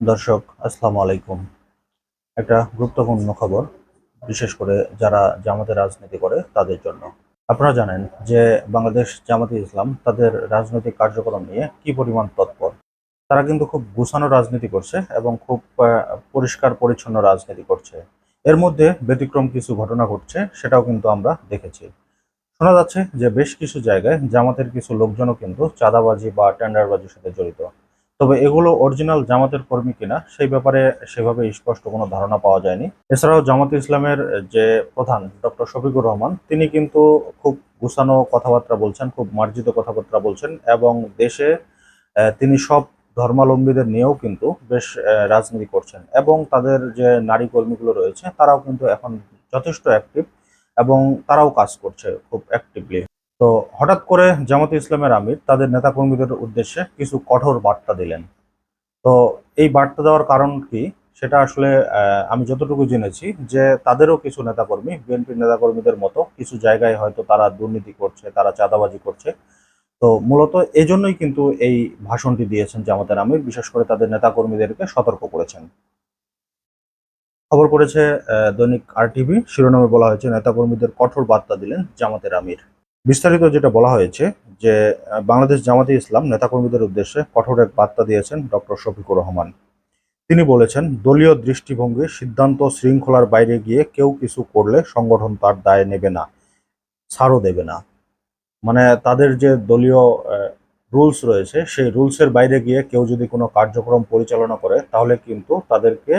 দর্শক, আসসালামু আলাইকুম। একটা গুরুত্বপূর্ণ খবর, বিশেষ করে যারা জামাতে রাজনীতি করে তাদের জন্য। আপনারা জানেন যে বাংলাদেশ জামাতে ইসলাম তাদের রাজনৈতিক কার্যক্রম নিয়ে কি পরিমাণ তৎপর। তারা কিন্তু খুব গুছানো রাজনীতি করছে এবং খুব পরিষ্কার পরিচ্ছন্ন রাজনীতি করছে। এর মধ্যে ব্যতিক্রম কিছু ঘটনা ঘটছে, সেটাও কিন্তু আমরা দেখেছি। শোনা যাচ্ছে যে বেশ কিছু জায়গায় জামাতের কিছু লোকজনও কিন্তু চাঁদাবাজি বা টেন্ডারবাজির সাথে জড়িত। তবে এগুলো অরিজিনাল জামাতের কর্মী কিনা, সেই ব্যাপারে সেভাবে স্পষ্ট কোনো ধারণা পাওয়া যায়নি। এছাড়াও জামাত ইসলামের যে প্রধান ডক্টর শফিকুর রহমান, তিনি কিন্তু খুব গুছানো কথাবার্তা বলছেন, খুব মার্জিত কথাবার্তা বলছেন এবং দেশে তিনি সব ধর্মাবলম্বীদের নিয়েও কিন্তু বেশ রাজনীতি করছেন এবং তাদের যে নারী কর্মীগুলো রয়েছে, তারাও কিন্তু এখন যথেষ্ট অ্যাক্টিভ এবং তারাও কাজ করছে খুব অ্যাক্টিভলি তো হঠাৎ করে জামাতে ইসলামের আমির তাদের নেতাকর্মীদের উদ্দেশ্যে কিছু কঠোর বার্তা দিলেন। তো এই বার্তা দেওয়ার কারণ কি? সেটা আসলে আমি যতটুকু জেনেছি যে তাদেরও কিছু নেতাকর্মী, বিএনপির নেতাকর্মীদের মতো কিছু জায়গায় হয়তো তারা দুর্নীতি করছে, তারা চাঁদাবাজি করছে। তো মূলত এই জন্যই কিন্তু এই ভাষণটি দিয়েছেন জামাতের আমির, বিশেষ করে তাদের নেতাকর্মীদেরকে সতর্ক করেছেন। খবর করেছে দৈনিক আরটিভি, শিরোনামে বলা হয়েছে, নেতাকর্মীদের কঠোর বার্তা দিলেন জামাতের আমির। বিস্তারিত যেটা বলা হয়েছে যে বাংলাদেশ জামাতে ইসলাম নেতাকর্মীদের উদ্দেশ্যে কঠোর এক বার্তা দিয়েছেন ডক্টর শফিকুর রহমান। তিনি বলেছেন, দলীয় দৃষ্টিভঙ্গি, সিদ্ধান্ত শৃঙ্খলার বাইরে গিয়ে কেউ কিছু করলে সংগঠন তার দায় নেবে না, ছাড়ও দেবে না। মানে তাদের যে দলীয় রুলস রয়েছে, সেই রুলসের বাইরে গিয়ে কেউ যদি কোনো কার্যক্রম পরিচালনা করে, তাহলে কিন্তু তাদেরকে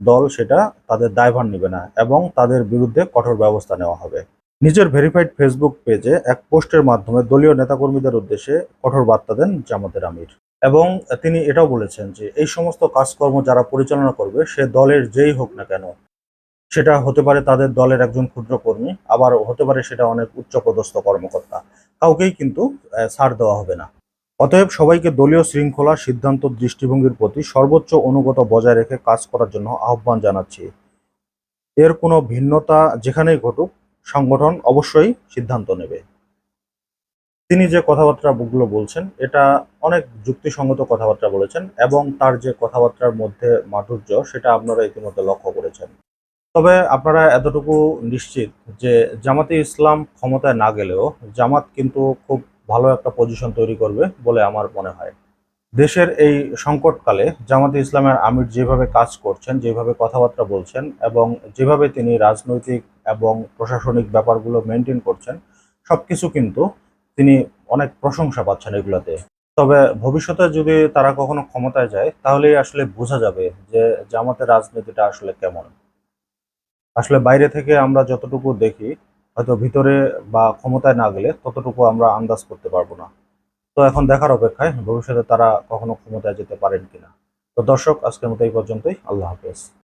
দল সেটা তাদের দায়ভার নেবে না এবং তাদের বিরুদ্ধে কঠোর ব্যবস্থা নেওয়া হবে। নিজের ভেরিফাইড ফেসবুক পেজে এক পোস্টের মাধ্যমে দলীয় নেতাকর্মীদের উদ্দেশ্যে কঠোর বার্তা দেন জামাতের আমির। এবং তিনি এটাও বলেছেন যে, এই সমস্ত কাজকর্ম যারা পরিচালনা করবে, সে দলের যেই হোক না কেন, সেটা হতে পারে তাদের দলের একজন ক্ষুদ্র কর্মী, আবার হতে পারে সেটা অনেক উচ্চপদস্থ কর্মকর্তা। কাউকেই কিন্তু ছাড় দেওয়া হবে না। অতএব সবাইকে দলীয় শৃঙ্খলা সিদ্ধান্ত দৃষ্টিভঙ্গির প্রতি সর্বোচ্চ অনুগত বজায় রেখে কাজ করার জন্য আহ্বান জানাচ্ছি। এর কোনো ভিন্নতা যেখানেই ঘটুক সংগঠন অবশ্যই সিদ্ধান্ত নেবে। তিনি যে কথাবার্তাগুলো বলছেন, এটা অনেক যুক্তিসঙ্গত কথাবার্তা বলেছেন এবং তার যে কথাবার্তার মধ্যে মাধুর্য, সেটা আপনারা ইতিমধ্যে লক্ষ্য করেছেন। তবে আপনারা এতটুকু নিশ্চিত যে জামাতে ইসলাম ক্ষমতায় না গেলেও জামাত কিন্তু খুব ভালো একটা পজিশন তৈরি করবে বলে আমার মনে হয়। দেশের এই সংকটকালে জামাতে ইসলামের আমির যেভাবে কাজ করছেন, যেভাবে কথাবার্তা বলছেন এবং যেভাবে তিনি রাজনৈতিক এবং প্রশাসনিক ব্যাপারগুলো মেনটেন করছেন, সবকিছু কিন্তু তিনি অনেক প্রশংসা পাচ্ছেন এগুলাতে। তবে ভবিষ্যতে যদি তারা কখনো ক্ষমতায় যায়, তাহলেই আসলে বোঝা যাবে যে জামাতের রাজনীতিটা আসলে কেমন। আসলে বাইরে থেকে আমরা যতটুকু দেখি, হয়তো ভিতরে বা ক্ষমতায় না গেলে ততটুকু আমরা আন্দাজ করতে পারব না। তো এখন দেখার অপেক্ষায় ভবিষ্যতে তারা কখনো ক্ষমতায় যেতে পারেন কিনা। তো দর্শক, আজকের মতো এই পর্যন্তই। আল্লাহ হাফেজ।